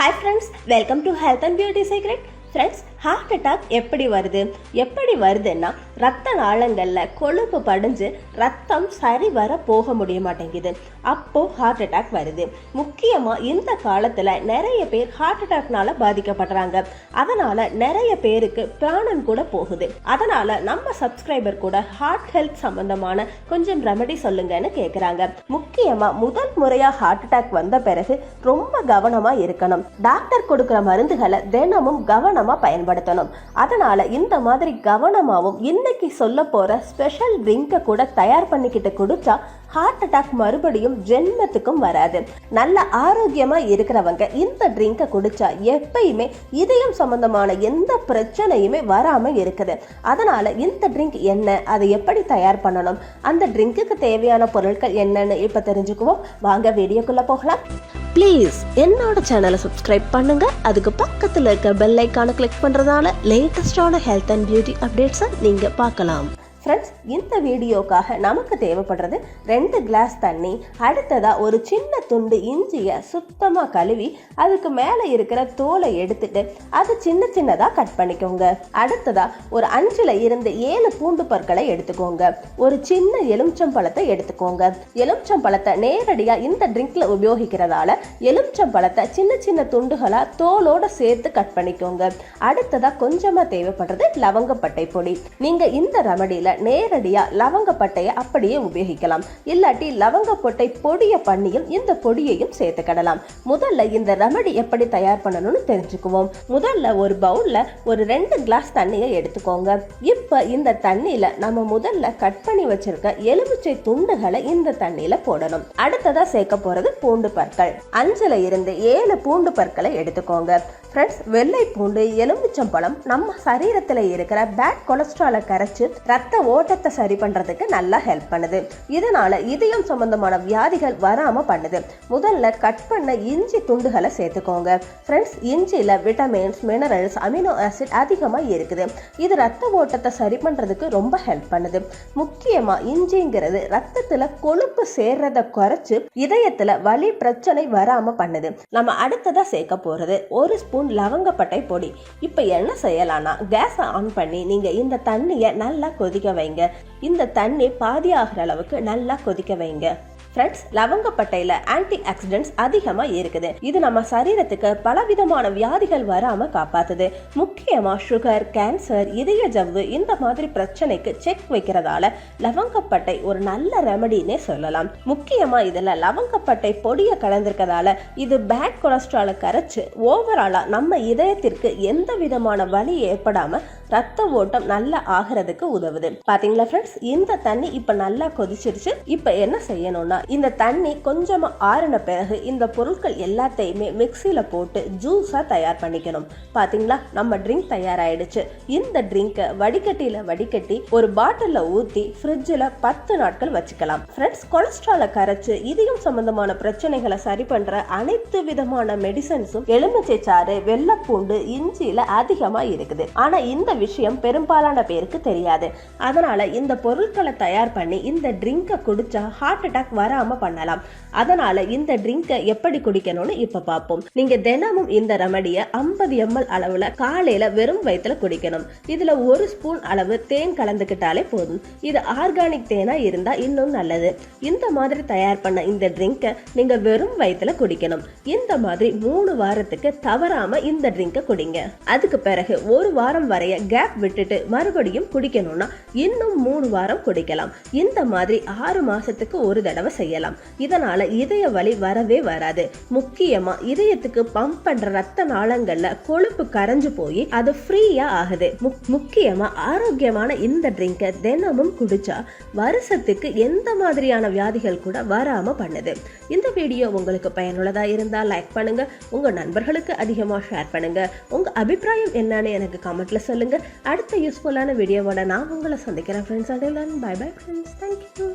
Hi friends welcome to health and beauty secret friends heart attack எப்படி வருது? எப்படி வருதுன்னா ரத்த நாளங்களில் கொழுப்பு படிஞ்சு ரத்தம் சரி வர போக முடிய மாட்டேங்குது. அப்போது ஹார்ட் அட்டாக் வருது. முக்கியமாக இந்த காலத்தில் நிறைய பேர் ஹார்ட் அட்டாக்னால பாதிக்கப்படுறாங்க. அதனால நிறைய பேருக்கு பிராணம் கூட போகுது. அதனால நம்ம சப்ஸ்கிரைபர் கூட ஹார்ட் ஹெல்த் சம்பந்தமான கொஞ்சம் ரெமெடி சொல்லுங்கன்னு கேட்குறாங்க முக்கியமாக முதல் முறையாக ஹார்ட் அட்டாக் வந்த பிறகு ரொம்ப கவனமாக இருக்கணும். டாக்டர் கொடுக்குற மருந்துகளை தினமும் கவனம் கவனமாக பயன்படுத்தணும். அதனால இந்த மாதிரி கவனமாகவும் இன்னைக்கு சொல்ல போற ஸ்பெஷல் ட்ரிங்கை கூட தயார் பண்ணிக்கிட்டு குடிச்சா ஹார்ட் அட்டாக் மறுபடியும் ஜென்மத்துக்கும் வராது. நல்ல ஆரோக்கியமா இருக்கிறவங்க இந்த ட்ரிங்கை குடிச்சா எப்பயுமே இதயம் சம்பந்தமான எந்த பிரச்சனையுமே வராம இருக்குது. அதனால இந்த ட்ரிங்க் என்ன அதை எப்படி தயார் பண்ணணும் அந்த ட்ரிங்க்குக்கு தேவையான பொருட்கள் என்னன்னு இப்ப தெரிஞ்சுக்குவோம். வாங்க வீடியோக்குள்ள போகலாம். ப்ளீஸ் என்னோட சேனலை சப்ஸ்கிரைப் பண்ணுங்க. அதுக்கு பக்கத்தில் இருக்க பெல் ஐக்கானை கிளிக் பண்ணுறதால லேட்டஸ்டான ஹெல்த் அண்ட் பியூட்டி அப்டேட்ஸை நீங்கள் பார்க்கலாம். ஃப்ரெண்ட்ஸ் இந்த வீடியோக்காக நமக்கு தேவைப்படுறது ரெண்டு கிளாஸ் தண்ணி அடுத்ததாக ஒரு சின்ன துண்டு இஞ்சியை சுத்தமாக கழுவி அதுக்கு மேலே இருக்கிற தோலை எடுத்துட்டு அது சின்ன சின்னதாக கட் பண்ணிக்கோங்க. அடுத்ததாக ஒரு அஞ்சில் இருந்து ஏழு பூண்டு பற்களை எடுத்துக்கோங்க. ஒரு சின்ன எலுமிச்சம்பழத்தை எடுத்துக்கோங்க. எலுமிச்சம்பழத்தை நேரடியாக இந்த ட்ரிங்க்ல உபயோகிக்கிறதால எலுமிச்சம்பழத்தை சின்ன சின்ன துண்டுகளாக தோலோட சேர்த்து கட் பண்ணிக்கோங்க. அடுத்ததாக கொஞ்சமாக தேவைப்படுறது லவங்கப்பட்டை பொடி. நீங்கள் இந்த ரமடியில் நேரடியா லவங்கப்பட்டையை அப்படியே உபயோகிக்கலாம். இல்லாட்டி லவங்கப்பட்டை பொடியை பண்ணியும் இந்த பொடியையும் சேர்த்துக்கிடலாம். முதல்ல இந்த ரெமடி எப்படி தயார் பண்ணணும்னு தெரிஞ்சுக்குவோம். முதல்ல ஒரு பவுல்ல ஒரு ரெண்டு கிளாஸ் தண்ணியை எடுத்துக்கோங்க. இப்ப இந்த தண்ணியில நம்ம முதல்ல கட் பண்ணி வச்சிருக்க எலுமிச்சை துண்டுகளை இந்த தண்ணியில போடணும். அடுத்ததா சேர்க்க போறது பூண்டு பற்கள். அஞ்சில் இருந்து ஏழு பூண்டு பற்களை எடுத்துக்கோங்க. ஃப்ரெண்ட்ஸ் வெள்ளை பூண்டு எலுமிச்சம்பழம் நம்ம சரீரத்தில் இருக்கிற பேட் கொலஸ்ட்ராலை கரைச்சு ரத்த ஓட்டத்தை சரி பண்றதுக்கு நல்லா ஹெல்ப் பண்ணுது. இதனால இதயம் சம்பந்தமான வியாதிகள் வராம பண்ணுது. முதல்ல கட் பண்ண இஞ்சி துண்டுகளை சேர்த்துக்கோங்க. ஃப்ரெண்ட்ஸ் இஞ்சியில் விட்டமின்ஸ் மினரல்ஸ் அமினோ ஆசிட் அதிகமாக இருக்குது. இது ரத்த ஓட்டத்தை சரி பண்றதுக்கு ரொம்ப ஹெல்ப் பண்ணுது. முக்கியமா இஞ்சிங்கிறது ரத்தத்துல கொழுப்பு சேர்றத குறைச்சு இதயத்துல வலி பிரச்சனை வராம பண்ணுது. நம்ம அடுத்ததா சேர்க்க போறது ஒரு ஸ்பூன் லவங்கப்பட்டை பொடி. இப்போ என்ன செய்யலாம்னா கேஸை ஆன் பண்ணி நீங்கள் இந்த தண்ணியை நல்லா கொதிக்க வைங்க. இந்த தண்ணி பாதி ஆகிற அளவுக்கு நல்லா கொதிக்க வைங்க. ஃப்ரெண்ட்ஸ் லவங்கப்பட்டையில் ஆன்டி ஆக்சிடென்ட்ஸ் அதிகமா இருக்குது. இது நம்ம சரீரத்துக்கு பலவிதமான வியாதிகள் வராமல் காப்பாத்துது. முக்கியமா சுகர் கேன்சர் இதய ஜவ்வு இந்த மாதிரி பிரச்சனைக்கு செக் வைக்கிறதால லவங்கப்பட்டை ஒரு நல்ல ரெமடினே சொல்லலாம். முக்கியமா இதுல லவங்கப்பட்டை பொடியை கலந்திருக்கதால இது பேட் கொலஸ்ட்ராலை கரைச்சு ஓவராலா நம்ம இதயத்திற்கு எந்த விதமான வலி ஏற்படாமல் ரத்த ஓட்டம் நல்லா ஆகிறதுக்கு உதவுது. பாத்தீங்களா ஃப்ரெண்ட்ஸ் இந்த தண்ணி இப்ப நல்லா கொதிச்சிருச்சு. இப்ப என்ன செய்யணும்னா இந்த தண்ணி கொஞ்சமா ஆறின பிறகு இந்த பொருட்கள் எல்லாத்தையுமே மிக்சியில போட்டு ஜூஸா தயார் பண்ணிக்கணும். பாத்தீங்களா? நம்ம ட்ரிங்க் தயாராயிடுச்சு. இந்த ட்ரிங்கை வடிகட்டியில வடிகட்டி ஒரு பாட்டில ஊத்தி ஃப்ரிட்ஜில் பத்து நாட்கள் வச்சுக்கலாம். ஃப்ரெண்ட்ஸ் கொலஸ்ட்ராலை கரைச்சு இதயம் சம்பந்தமான பிரச்சனைகளை சரி பண்ற அனைத்து விதமான மெடிசன்ஸும் எலுமிச்சை சாறு வெள்ளப்பூண்டு இஞ்சியில அதிகமா இருக்குது. ஆனா இந்த விஷயம் பெரும்பாலான பேருக்கு தெரியாது. அதனால இந்த பொருட்களை தயார் பண்ணி இந்த ட்ரிங்கை குடிச்சா ஹார்ட் அட்டாக் வராம பண்ணலாம். அதனால இந்த ட்ரிங்கை எப்படி குடிக்கணும்னு இப்ப பார்ப்போம் நீங்க தினமும் இந்த ரெமடியை ஐம்பது எம்எல் அளவுல காலையில வெறும் வயிற்றுல குடிக்கணும். இதுல ஒரு ஸ்பூன் அளவு தேன் கலந்துக்கிட்டாலே போதும். இது ஆர்கானிக் தேனா இருந்தா இன்னும் நல்லது. இந்த மாதிரி தயார் பண்ண இந்த ட்ரிங்கை நீங்க வெறும் வயிற்றுல குடிக்கணும். இந்த மாதிரி மூணு வாரத்துக்கு தவறாம இந்த ட்ரிங்கை குடிங்க. அதுக்கு பிறகு ஒரு வாரம் வரைய கேப் விட்டுட்டு மறுபடியும் குடிக்கணும்னா இன்னும் மூணு வாரம் குடிக்கலாம். இந்த மாதிரி ஆறு மாசத்துக்கு ஒரு தடவை செய்யலாம். இதனால இதய வலி வரவே வராது. முக்கியமா இதயத்துக்கு பம்ப் பண்ற ரத்த நாளங்கள்ல கொழுப்பு கரைஞ்சு போய் அது ஃப்ரீயா ஆகுது. முக்- முக்கியமா ஆரோக்கியமான இந்த ட்ரிங்கை தினமும் குடிச்சா வருஷத்துக்கு எந்த மாதிரியான வியாதிகள் கூட வராம பண்ணுது. இந்த வீடியோ உங்களுக்கு பயனுள்ளதா இருந்தா லைக் பண்ணுங்க. உங்க நண்பர்களுக்கு அதிகமா ஷேர் பண்ணுங்க. உங்க அபிப்பிராயம் என்னன்னு எனக்கு கமெண்ட்ல சொல்லுங்க. அடுத்த யூஸ்ஃபுல்லான வீடியோவோட நான் உங்களை சந்திக்கிறேன் ஃப்ரெண்ட்ஸ் அடையலாம் பை பை ஃப்ரெண்ட்ஸ் தேங்க்யூ